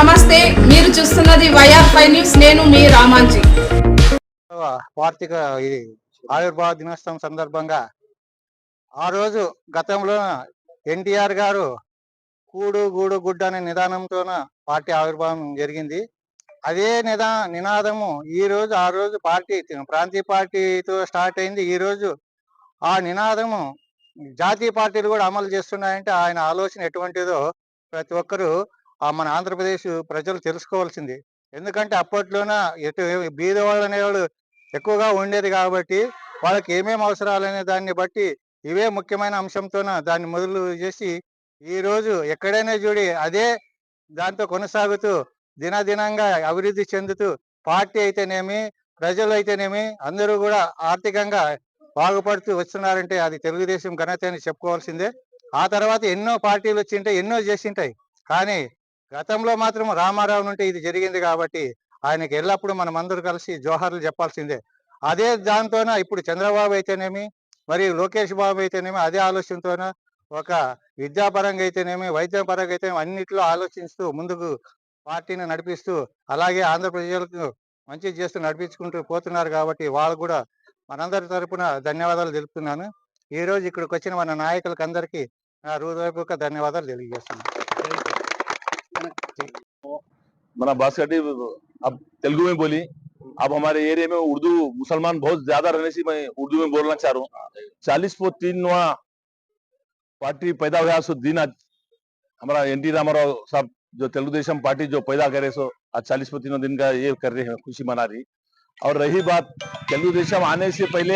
నమస్తే మీరు చూస్తున్నది వైఆర్ ఫైవ్ న్యూస్. నేను మీ రామాంజీ. వార్తిక ఇది ఆవిర్భావ దినోత్సవం సందర్భంగా ఆ రోజు గతంలో ఎన్టీఆర్ గారు కూడు గూడు గుడ్డ అనే నిదానంతోన పార్టీ ఆవిర్భావం జరిగింది. అదే నిదా నినాదము ఈ రోజు ఆ రోజు పార్టీ ప్రాంతీయ పార్టీతో స్టార్ట్ అయింది. ఈ రోజు ఆ నినాదము జాతీయ పార్టీలు కూడా అమలు చేస్తున్నాయంటే ఆయన ఆలోచన ఎటువంటిదో ప్రతి ఒక్కరూ మన ఆంధ్రప్రదేశ్ ప్రజలు తెలుసుకోవాల్సింది. ఎందుకంటే అప్పట్లోన ఎటు బీదవాళ్ళు అనేవాళ్ళు ఎక్కువగా ఉండేది కాబట్టి వాళ్ళకి ఏమేమి అవసరాలు అనే దాన్ని బట్టి ఇవే ముఖ్యమైన అంశంతోన దాన్ని మొదలు చేసి ఈ రోజు ఎక్కడైనా చూడి అదే దాంతో కొనసాగుతూ దినదినంగా అభివృద్ధి చెందుతూ పార్టీ అయితేనేమి ప్రజలు అయితేనేమి అందరూ కూడా ఆర్థికంగా బాగుపడుతూ వస్తున్నారంటే అది తెలుగుదేశం ఘనత అని చెప్పుకోవాల్సిందే. ఆ తర్వాత ఎన్నో పార్టీలు వచ్చింటాయి ఎన్నో చేసింటాయి. కానీ గతంలో మాత్రం రామారావు నుండి ఇది జరిగింది కాబట్టి ఆయనకి ఎల్లప్పుడూ మనం అందరూ కలిసి జోహార్లు చెప్పాల్సిందే. అదే దాంతోన ఇప్పుడు చంద్రబాబు అయితేనేమి మరి లోకేష్ బాబు అయితేనేమి అదే ఆలోచనతోన ఒక విద్యాపరంగా అయితేనేమి వైద్య పరంగా అయితే అన్నిట్లో ఆలోచిస్తూ ముందుకు పార్టీని నడిపిస్తూ అలాగే ఆంధ్రప్రదేశ్లకు మంచి చేస్తూ నడిపించుకుంటూ పోతున్నారు కాబట్టి వాళ్ళు కూడా మనందరి తరపున ధన్యవాదాలు తెలుపుతున్నాను. ఈ రోజు ఇక్కడికి వచ్చిన మన నాయకులకు అందరికీ నా హృదయపూర్వక ధన్యవాదాలు తెలియజేస్తున్నాను. मना बासकटी अब तेलुगु में बोली। अब हमारे एरिया में उर्दू मुसलमान बहुत ज़्यादा रहने से मैं उर्दू में बोलना चाह रहा हूँ। चालीस फो तीन पार्टी पैदा हुआ सो दिन आज हमारा एन टी रामाराव साहब, जो तेलुगु देशम पार्टी जो पैदा करे, सो आज चालीस फो तीनों दिन का ये कर रहे हैं, खुशी मना रही। और रही बात तेलुगु देशम आने से पहले,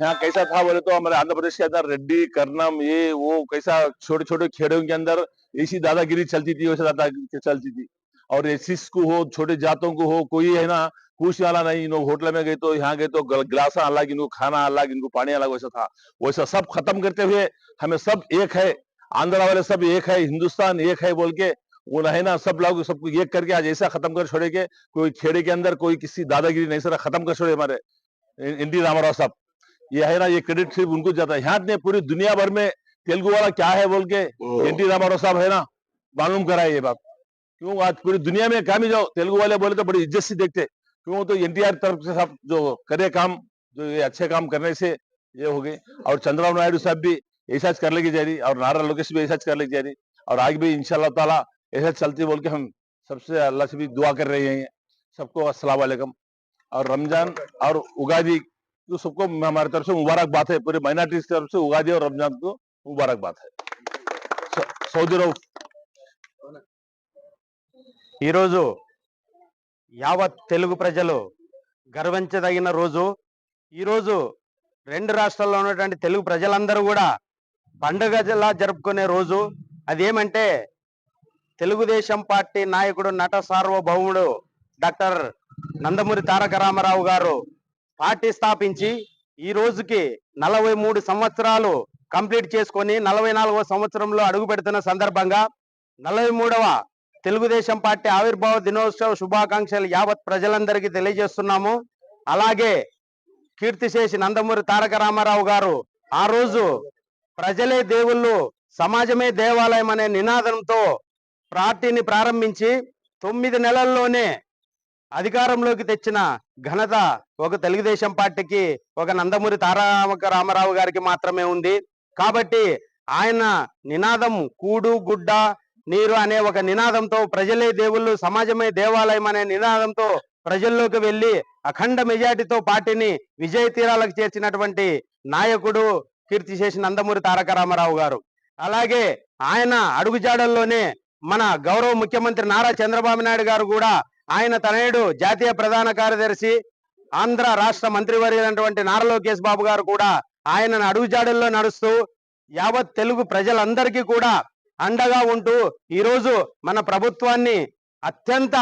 यहाँ कैसा था बोले तो हमारे आंध्र प्रदेश के अंदर रेड्डी, करनम, ये, वो, कैसा छोटे छोटे खेड़ों के अंदर ऐसी दादागिरी चलती थी, वैसे दादागिरी चलती थी। और एसिस को हो, छोटे जातों को हो, कोई है ना पूछने वाला नहीं इनको होटल में गए तो यहाँ गए तो गल- गिलासा अलग इनको खाना अलग, इनको पानी अलग, वैसा था। वैसा सब खत्म करते हुए हमें सब एक है, आंध्रा वाले सब एक है, हिंदुस्तान एक है बोल के वो है ना सब लोग सबको एक करके आज ऐसा खत्म कर छोड़े के कोई खेड़े के अंदर कोई किसी दादागिरी नहीं सर खत्म कर छोड़े हमारे एन रामाराव साहब। ये है ना ये क्रेडिट सिर्फ़ उनको जाता है। यहाँ ने पूरी दुनिया भर में तेलुगु वाला क्या है बोल के एन टी रामाराव साहब है ना मालूम करा है ये बात। क्यों? आज पूरी दुनिया में काम ही जाओ तेलुगु वाले बोले तो बड़ी इज़्ज़त से देखते। क्यों? तो एनटीआर तरफ़ से सब जो करे काम जो ये अच्छे काम करने से ये हो गए। और चंद्रबाबू नायडू साहब भी ऐसा कर लेके जा रही और नारा लोकेश भी ऐसा कर लेके जा रही। और आगे भी ताला ऐसा चलती बोल के हम सबसे अल्लाह से भी दुआ कर रहे हैं सबको अस्सलाम वालेकुम और रमजान और उगादी तो सबको हमारी तरफ से मुबारकबाद है पूरे माइनॉरिटी की तरफ से उगादी और रमजान को मुबारकबाद है सौ- सऊदी अरब ఈరోజు యావత్ తెలుగు ప్రజలు గర్వించదగిన రోజు ఈరోజు రెండు రాష్ట్రాల్లో ఉన్నటువంటి తెలుగు ప్రజలందరూ కూడా పండుగలా జరుపుకునే రోజు అదేమంటే తెలుగుదేశం పార్టీ నాయకుడు నట సార్వభౌముడు డాక్టర్ నందమూరి తారక రామారావు గారు పార్టీ స్థాపించి ఈ రోజుకి నలభై మూడు సంవత్సరాలు కంప్లీట్ చేసుకొని నలభై నాలుగవ సంవత్సరంలో అడుగు పెడుతున్న సందర్భంగా నలభై మూడవ తెలుగుదేశం పార్టీ ఆవిర్భావ దినోత్సవ శుభాకాంక్షలు యావత్ ప్రజలందరికీ తెలియజేస్తున్నాము. అలాగే కీర్తిశేషి నందమూరి తారక రామారావు గారు ఆ రోజు ప్రజలే దేవుళ్ళు సమాజమే దేవాలయం అనే నినాదంతో పార్టీని ప్రారంభించి తొమ్మిది నెలల్లోనే అధికారంలోకి తెచ్చిన ఘనత ఒక తెలుగుదేశం పార్టీకి ఒక నందమూరి తారక రామారావు గారికి మాత్రమే ఉంది. కాబట్టి ఆయన నినాదం కూడు గుడ్డ నీరు అనే ఒక నినాదంతో ప్రజలే దేవుళ్ళు సమాజమే దేవాలయం అనే నినాదంతో ప్రజల్లోకి వెళ్ళి అఖండ మెజార్టీతో పార్టీని విజయ తీరాలకు చేర్చినటువంటి నాయకుడు కీర్తి చేసిన నందమూరి తారక రామారావు గారు. అలాగే ఆయన అడుగుజాడల్లోనే మన గౌరవ ముఖ్యమంత్రి నారా చంద్రబాబు నాయుడు గారు కూడా ఆయన తనయుడు జాతీయ ప్రధాన కార్యదర్శి ఆంధ్ర రాష్ట్ర మంత్రివర్యులైనటువంటి నారా లోకేష్ బాబు గారు కూడా ఆయనను అడుగుజాడల్లో నడుస్తూ యావత్ తెలుగు ప్రజలందరికీ కూడా అండగా ఉంటూ ఈరోజు మన ప్రభుత్వాన్ని అత్యంత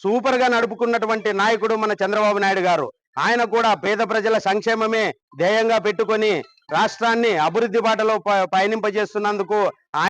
సూపర్గా నడుపుకున్నటువంటి నాయకుడు మన చంద్రబాబు నాయుడు గారు. ఆయన కూడా పేద ప్రజల సంక్షేమమే ధ్యేయంగా పెట్టుకొని రాష్ట్రాన్ని అభివృద్ధి బాటలో పయనింపజేస్తున్నందుకు